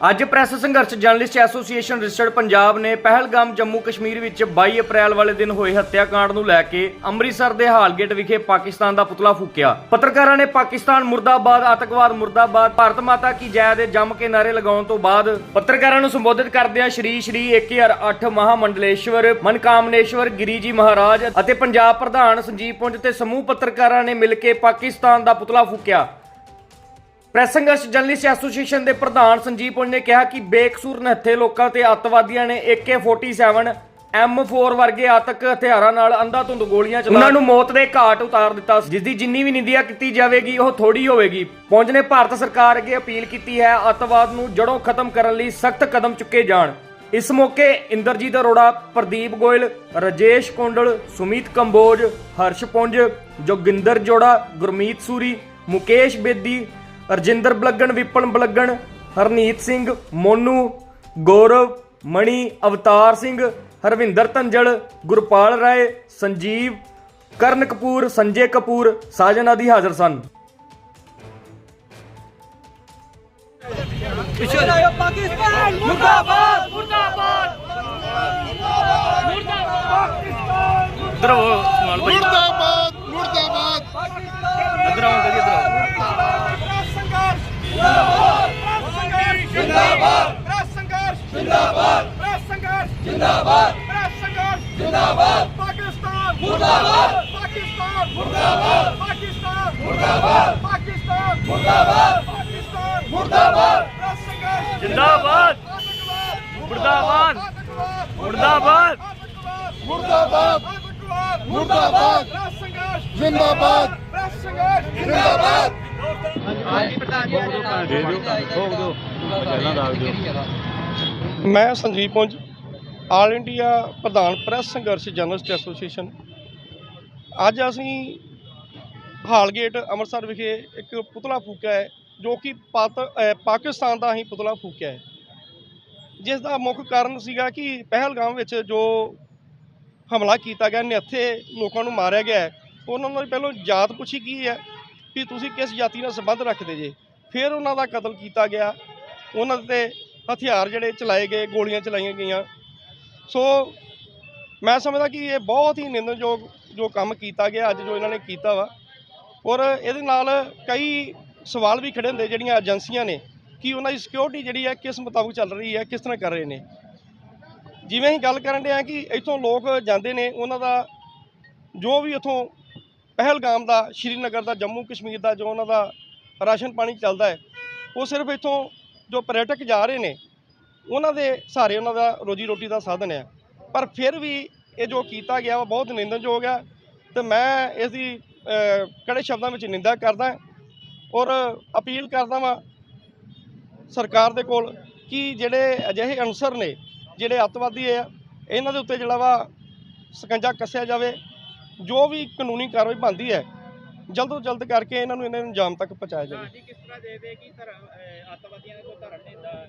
ਅੱਜ ਪ੍ਰੈਸ ਸੰਘਰਸ਼ journalist association registered Punjab ਨੇ ਪਹਿਲਗਾਮ ਜੰਮੂ ਕਸ਼ਮੀਰ ਵਿੱਚ 22 ਅਪ੍ਰੈਲ ਵਾਲੇ ਦਿਨ ਹੋਏ ਹੱਤਿਆਕਾਂਡ ਨੂੰ ਲੈ ਕੇ ਅੰਮ੍ਰਿਤਸਰ ਦੇ ਹਾਲਗੇਟ ਵਿਖੇ ਪਾਕਿਸਤਾਨ ਦਾ ਪੁਤਲਾ ਫੂਕਿਆ। ਪੱਤਰਕਾਰਾਂ ਨੇ ਪਾਕਿਸਤਾਨ ਮੁਰਦਾਬਾਦ, ਆਤੰਕਵਾਦ ਮੁਰਦਾਬਾਦ, ਭਾਰਤ ਮਾਤਾ ਕੀ ਜੈ ਦੇ ਜੰਮ ਕੇ ਨਾਰੇ ਲਗਾਉਣ ਤੋਂ ਬਾਅਦ ਪੱਤਰਕਾਰਾਂ ਨੂੰ ਸੰਬੋਧਿਤ ਕਰਦਿਆਂ ਸ਼੍ਰੀ ਸ਼੍ਰੀ 1008 ਮਹਾਮੰਡਲੇਸ਼ਵਰ ਮਨਕਾਮਨੇਸ਼ਵਰ ਗਿਰੀ ਜੀ ਮਹਾਰਾਜ ਅਤੇ ਪੰਜਾਬ ਪ੍ਰਧਾਨ ਸੰਜੀਵ ਪੁੰਜ ਤੇ ਸਮੂਹ ਪੱਤਰਕਾਰਾਂ ਨੇ ਮਿਲ ਕੇ ਪਾਕਿਸਤਾਨ ਦਾ ਪੁਤਲਾ ਫੂਕਿਆ। ਪ੍ਰੈਸ ਸੰਘਰਸ਼ ਜਰਨਲਿਸਟ ਐਸੋਸੀਏਸ਼ਨ ਦੇ ਪ੍ਰਧਾਨ ਸੰਜੀਵ ਪੁੰਜ ਨੇ ਕਿਹਾ ਕਿ ਬੇਕਸੂਰ ਨਿਹੱਥੇ ਲੋਕਾਂ ਤੇ ਅੱਤਵਾਦੀਆਂ ਨੇ AK47 M4 ਵਰਗੇ ਆਤਕ ਹਥਿਆਰਾਂ ਨਾਲ ਅੰਧਾਧੁੰਦ ਗੋਲੀਆਂ ਚਲਾ ਉਹਨਾਂ ਨੂੰ ਮੌਤ ਦੇ ਘਾਟ ਉਤਾਰ ਦਿੱਤਾ ਜਿਸ ਦੀ ਜਿੰਨੀ ਵੀ ਨਿੰਦਿਆ ਕੀਤੀ ਜਾਵੇਗੀ ਉਹ ਥੋੜੀ ਹੋਵੇਗੀ। ਪੁੰਜ ਨੇ ਭਾਰਤ ਸਰਕਾਰ ਅੱਗੇ ਅਪੀਲ ਕੀਤੀ ਹੈ ਅੱਤਵਾਦ ਨੂੰ ਜੜੋਂ ਖਤਮ ਕਰਨ ਲਈ ਸਖਤ ਕਦਮ ਚੁੱਕੇ ਜਾਣ। ਇਸ ਮੌਕੇ ਇੰਦਰਜੀਤ ਅਰੋੜਾ ਪ੍ਰਦੀਪ ਗੋਇਲ ਰਜੇਸ਼ ਕੁੰਡਲ ਸੁਮੀਤ ਕੰਬੋਜ ਹਰਸ਼ ਪੁੰਜ ਜੋਗਿੰਦਰ ਜੋੜਾ ਗੁਰਮੀਤ ਸੂਰੀ ਮੁਕੇਸ਼ ਬੇਦੀ ਰਜਿੰਦਰ ਬਲੱਗਣ ਵਿਪਨ ਬਲੱਗਣ ਹਰਨੀਤ ਸਿੰਘ ਮੋਨੂ ਗੌਰਵ ਮਣੀ ਅਵਤਾਰ ਸਿੰਘ ਹਰਵਿੰਦਰ ਧੰਜਲ ਗੁਰਪਾਲ ਰਾਏ ਸੰਜੀਵ ਕਰਨ ਕਪੂਰ ਸੰਜੇ ਕਪੂਰ ਸਾਜਨ ਆਦਿ ਹਾਜ਼ਰ ਸਨ। ਪਾਕਿਸਤਾਨ ਜਿੰਦਾਬਾਦ। ਸੰਘਰਸ਼ ਜਿੰਦਾਬਾਦ। ਪਾਕਿਸਤਾਨ। ਮੁਰਦਾਬਾਦ। ਪਾਕਿਸਤਾਨ। ਮੁਰਦਾਬਾਦ। ਪਾਕਿਸਤਾਨ। ਮੁਰਦਾਬਾਦ। ਪਾਕਿਸਤਾਨ। ਮੁਰਦਾਬਾਦ। ਪਾਕਿਸਤਾਨ। ਮੁਰਦਾਬਾਦ। ਸੰਘਰਸ਼। ਜਿੰਦਾਬਾਦ। ਮੁਰਦਾਬਾਦ। ਮੁਰਦਾਬਾਦ। ਮੁਰਦਾਬਾਦ। ਮੁਰਦਾਬਾਦ। ਸੰਘਰਸ਼। ਜਿੰਦਾਬਾਦ। ਸੰਘਰਸ਼। ਜਿੰਦਾਬਾਦ। ਮੈਂ ਸੰਜੀਵ ਪੁੰਜ। ਆਲ ਇੰਡੀਆ ਪ੍ਰਧਾਨ ਪ੍ਰੈਸ ਸੰਘਰਸ਼ ਜਰਨਲਿਸਟ ਐਸੋਸੀਏਸ਼ਨ। ਅੱਜ ਅਸੀਂ ਹਾਲਗੇਟ ਅੰਮ੍ਰਿਤਸਰ ਵਿਖੇ ਇੱਕ ਪੁਤਲਾ ਫੂਕਿਆ ਹੈ ਜੋ ਕਿ ਪਾਤ- ਪਾਕਿਸਤਾਨ ਦਾ ਹੀ ਪੁਤਲਾ ਫੂਕਿਆ ਹੈ। ਜਿਸ ਦਾ ਮੁੱਖ ਕਾਰਨ ਸੀਗਾ ਕਿ ਪਹਿਲਗਾਮ ਵਿੱਚ ਜੋ ਹਮਲਾ ਕੀਤਾ ਗਿਆ ਨਿਹੱਥੇ ਲੋਕਾਂ ਨੂੰ ਮਾਰਿਆ ਗਿਆ ਹੈ, ਉਹਨਾਂ ਨੂੰ ਪਹਿਲਾਂ ਜਾਤ ਪੁੱਛੀ ਕੀ ਹੈ ਕਿ ਤੁਸੀਂ ਕਿਸ ਜਾਤੀ ਨਾਲ ਸੰਬੰਧ ਰੱਖਦੇ ਜੇ? ਫਿਰ ਉਹਨਾਂ ਦਾ ਕਤਲ ਕੀਤਾ ਗਿਆ। ਉਹਨਾਂ ਤੇ ਹਥਿਆਰ ਜਿਹੜੇ ਚਲਾਏ ਗਏ ਗੋਲੀਆਂ ਚਲਾਈਆਂ ਗਈਆਂ। ਸੋ ਮੈਂ ਸਮਝਦਾ ਕਿ ਇਹ ਬਹੁਤ ਹੀ ਨਿੰਦਣਯੋਗ ਜੋ ਕੰਮ ਕੀਤਾ ਗਿਆ, ਅੱਜ ਜੋ ਇਹਨਾਂ ਨੇ ਕੀਤਾ ਵਾ। ਔਰ ਇਹਦੇ ਨਾਲ ਕਈ ਸਵਾਲ ਵੀ ਖੜੇ ਹੁੰਦੇ ਜਿਹੜੀਆਂ ਏਜੰਸੀਆਂ ਨੇ ਕਿ ਉਹਨਾਂ ਦੀ ਸਿਕਿਉਰਿਟੀ ਜਿਹੜੀ ਹੈ ਕਿਸ ਮੁਤਾਬਕ ਚੱਲ ਰਹੀ ਹੈ, ਕਿਸ ਤਰ੍ਹਾਂ ਕਰ ਰਹੇ ਨੇ। ਜਿਵੇਂ ਅਸੀਂ ਗੱਲ ਕਰਨ ਦੇ ਆ ਕਿ ਇੱਥੋਂ ਲੋਕ ਜਾਂਦੇ ਨੇ, ਉਹਨਾਂ ਦਾ ਜੋ ਵੀ ਇੱਥੋਂ ਪਹਿਲਗਾਮ ਦਾ, ਸ਼੍ਰੀਨਗਰ ਦਾ, ਜੰਮੂ ਕਸ਼ਮੀਰ ਦਾ ਜੋ ਉਹਨਾਂ ਦਾ ਰਾਸ਼ਨ ਪਾਣੀ ਚੱਲਦਾ ਹੈ, ਉਹ ਸਿਰਫ ਇੱਥੋਂ ਜੋ ਪਰਯਟਕ ਜਾ ਰਹੇ ਨੇ ਉਹਨਾਂ ਦੇ ਸਾਰੇ ਉਹਨਾਂ ਦਾ ਰੋਜੀ ਰੋਟੀ ਦਾ ਸਾਧਨ ਹੈ। ਪਰ ਫਿਰ ਵੀ ਇਹ ਜੋ ਕੀਤਾ ਗਿਆ ਵਾ, ਬਹੁਤ ਨਿੰਦਣਯੋਗ ਹੈ ਤੇ ਮੈਂ ਇਸ ਦੀ ਕੜੇ ਸ਼ਬਦਾਂ ਵਿੱਚ ਨਿੰਦਾ ਕਰਦਾ ਔਰ ਅਪੀਲ ਕਰਦਾ ਵਾਂ ਸਰਕਾਰ ਦੇ ਕੋਲ ਕਿ ਜਿਹੜੇ ਅਜਿਹੇ ਅਨਸਰ ਨੇ, ਜਿਹੜੇ ਅੱਤਵਾਦੀ ਆ ਇਹਨਾਂ ਦੇ ਉੱਤੇ ਜਿਹੜਾ ਵਾ ਸਕੰਜਾ ਕੱਸਿਆ ਜਾਵੇ, ਜੋ ਵੀ ਕਾਨੂੰਨੀ ਕਾਰਵਾਈ ਬਣਦੀ ਹੈ, ਜਲਦ ਤੋਂ ਜਲਦ ਕਰਕੇ ਇਹਨਾਂ ਨੂੰ ਇਹਨਾਂ ਨੂੰ ਅੰਜਾਮ ਤੱਕ ਪਹੁੰਚਾਇਆ ਜਾਵੇ। ਕਿਸ ਤਰ੍ਹਾਂ ਦੇ ਕਿ ਧਰਮ ਅੱਤਵਾਦੀਆਂ ਨੇ ਕੋਈ ਧਰਮ ਨਹੀਂ ਦਾ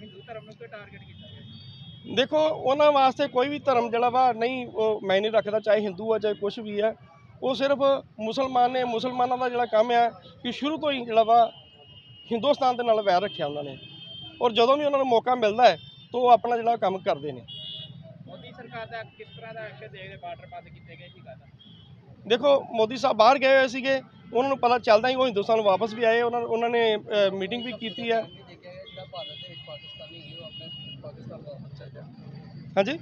ਹਿੰਦੂ ਧਰਮ ਨੂੰ ਕੋਈ ਟਾਰਗੇਟ ਕੀਤਾ ਗਿਆ? ਦੇਖੋ ਉਹਨਾਂ ਵਾਸਤੇ ਕੋਈ ਵੀ ਧਰਮ ਜਿਹੜਾ ਵਾ ਨਹੀਂ ਉਹ ਮਾਇਨੇ ਰੱਖਦਾ ਚਾਹੇ ਹਿੰਦੂ ਆ ਚਾਹੇ ਕੁਝ ਵੀ ਹੈ ਉਹ ਸਿਰਫ ਮੁਸਲਮਾਨ ਨੇ ਮੁਸਲਮਾਨਾਂ ਦਾ ਜਿਹੜਾ ਕੰਮ ਹੈ ਕਿ ਸ਼ੁਰੂ ਤੋਂ ਹੀ ਜਿਹੜਾ ਵਾ ਹਿੰਦੁਸਤਾਨ ਦੇ ਨਾਲ ਵੈਰ ਰੱਖਿਆ ਉਹਨਾਂ ਨੇ। ਔਰ ਜਦੋਂ ਵੀ ਉਹਨਾਂ ਨੂੰ ਮੌਕਾ ਮਿਲਦਾ ਹੈ ਤਾਂ ਉਹ ਆਪਣਾ ਜਿਹੜਾ ਕੰਮ ਕਰਦੇ ਨੇ। ਮੋਦੀ ਸਰਕਾਰ ਦਾ ਕਿਸ ਤਰ੍ਹਾਂ ਦਾ ਐਕਸ਼ਨ ਦੇਖਦੇ ਬਾਰਡਰ ਬੰਦ ਕੀਤੇ ਗਏ ਕੀ ਗੱਲ ਆ? ਦੇਖੋ ਮੋਦੀ ਸਾਹਿਬ ਬਾਹਰ ਗਏ ਹੋਏ ਸੀਗੇ ਉਹਨਾਂ ਨੂੰ ਪਤਾ ਚੱਲਦਾ ਹੀ ਉਹ ਹਿੰਦੁਸਤਾਨ ਵਾਪਸ ਵੀ ਆਏ ਉਹਨਾਂ ਉਹਨਾਂ ਨੇ ਮੀਟਿੰਗ ਵੀ ਕੀਤੀ ਹੈ ਹਾਂਜੀ?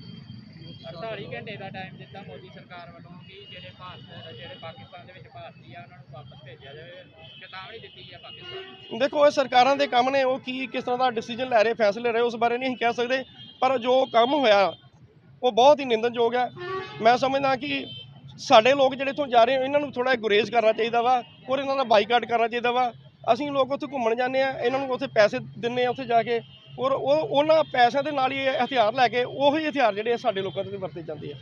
48 ਘੰਟੇ ਦਾ ਟਾਈਮ ਦਿੱਤਾ ਮੋਦੀ ਸਰਕਾਰ ਵੱਲੋਂ ਕਿ ਜਿਹੜੇ ਭਾਰਤ ਜਿਹੜੇ ਪਾਕਿਸਤਾਨ ਦੇ ਵਿੱਚ ਭਾਰਤੀ ਆ ਉਹਨਾਂ ਨੂੰ ਵਾਪਸ ਭੇਜਿਆ ਜਾਵੇ। ਚੇਤਾਵਨੀ ਦਿੱਤੀ ਹੈ ਪਾਕਿਸਤਾਨ। ਦੇਖੋ ਇਹ ਸਰਕਾਰਾਂ ਦੇ ਕੰਮ ਨੇ ਉਹ ਕੀ ਕਿਸ ਤਰ੍ਹਾਂ ਦਾ ਡਿਸੀਜਨ ਲੈ ਰਹੇ ਫੈਸਲੇ ਰਹੇ ਉਸ ਬਾਰੇ ਨਹੀਂ ਅਸੀਂ ਕਹਿ ਸਕਦੇ। ਪਰ ਜੋ ਕੰਮ ਹੋਇਆ ਉਹ ਬਹੁਤ ਹੀ ਨਿੰਦਣਯੋਗ ਹੈ ਮੈਂ ਸਮਝਦਾ ਕਿ ਸਾਡੇ ਲੋਕ ਜਿਹੜੇ ਇੱਥੋਂ ਜਾ ਰਹੇ ਇਹਨਾਂ ਨੂੰ ਥੋੜਾ ਗੁਰੇਜ਼ ਕਰਨਾ ਚਾਹੀਦਾ ਵਾ ਔਰ ਇਹਨਾਂ ਦਾ ਬਾਈਕਾਟ ਕਰਨਾ ਚਾਹੀਦਾ ਵਾ। ਅਸੀਂ ਲੋਕ ਉੱਥੇ ਘੁੰਮਣ ਜਾਂਦੇ ਆ ਇਹਨਾਂ ਨੂੰ ਉੱਥੇ ਪੈਸੇ ਦਿੰਨੇ ਆ ਉੱਥੇ ਜਾ ਕੇ। ਔਰ ਉਹ ਉਹਨਾਂ ਪੈਸਿਆਂ ਦੇ ਨਾਲ ਹੀ ਇਹ ਹਥਿਆਰ ਲੈ ਕੇ ਉਹੀ ਹਥਿਆਰ ਜਿਹੜੇ ਆ ਸਾਡੇ ਲੋਕਾਂ ਦੇ ਵਰਤੇ ਜਾਂਦੇ ਆ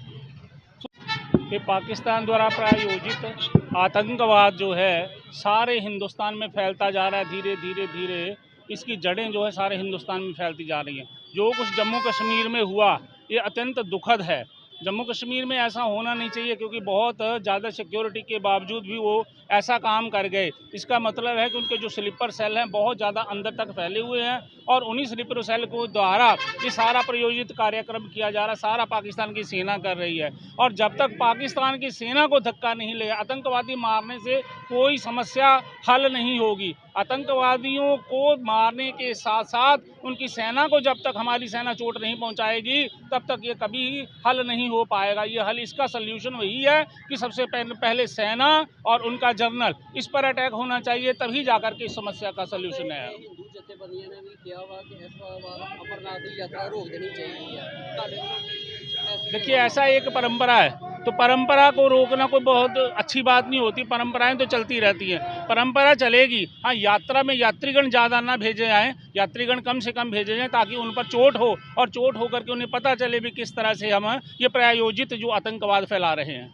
कि पाकिस्तान द्वारा प्रायोजित आतंकवाद जो है सारे हिंदुस्तान में फैलता जा रहा है धीरे धीरे धीरे इसकी जड़ें जो है सारे हिंदुस्तान में फैलती जा रही हैं जो कुछ जम्मू कश्मीर में हुआ ये अत्यंत दुखद है जम्मू कश्मीर में ऐसा होना नहीं चाहिए क्योंकि बहुत ज़्यादा सिक्योरिटी के बावजूद भी वो ऐसा काम कर गए। इसका मतलब है कि उनके जो स्लीपर सेल हैं, बहुत ज़्यादा अंदर तक फैले हुए हैं और उन्हीं स्लीपर सेल को द्वारा ये सारा प्रयोजित कार्यक्रम किया जा रहा, सारा पाकिस्तान की सेना कर रही है। और जब तक पाकिस्तान की सेना को धक्का नहीं लगे आतंकवादी मारने से कोई समस्या हल नहीं होगी। आतंकवादियों को मारने के साथ साथ उनकी सेना को जब तक हमारी सेना चोट नहीं पहुंचाएगी, तब तक ये कभी हल नहीं हो पाएगा। ये हल इसका सल्यूशन वही है कि सबसे पहले सेना और उनका जनरल इस पर अटैक होना चाहिए, तभी जाकर के इस समस्या का सल्यूशन है। अमरनाथ यात्रा रोक देनी चाहिए। देखिए, ऐसा एक परंपरा है। तो परंपरा को रोकना कोई बहुत अच्छी बात नहीं होती। परंपराएँ तो चलती रहती हैं। परंपरा चलेगी। हाँ यात्रा में यात्रीगण ज़्यादा ना भेजे जाएँ। यात्रीगण कम से कम भेजे जाएँ ताकि उन पर चोट हो और चोट होकर के उन्हें पता चले भी किस तरह से हम ये प्रायोजित जो आतंकवाद फैला रहे हैं।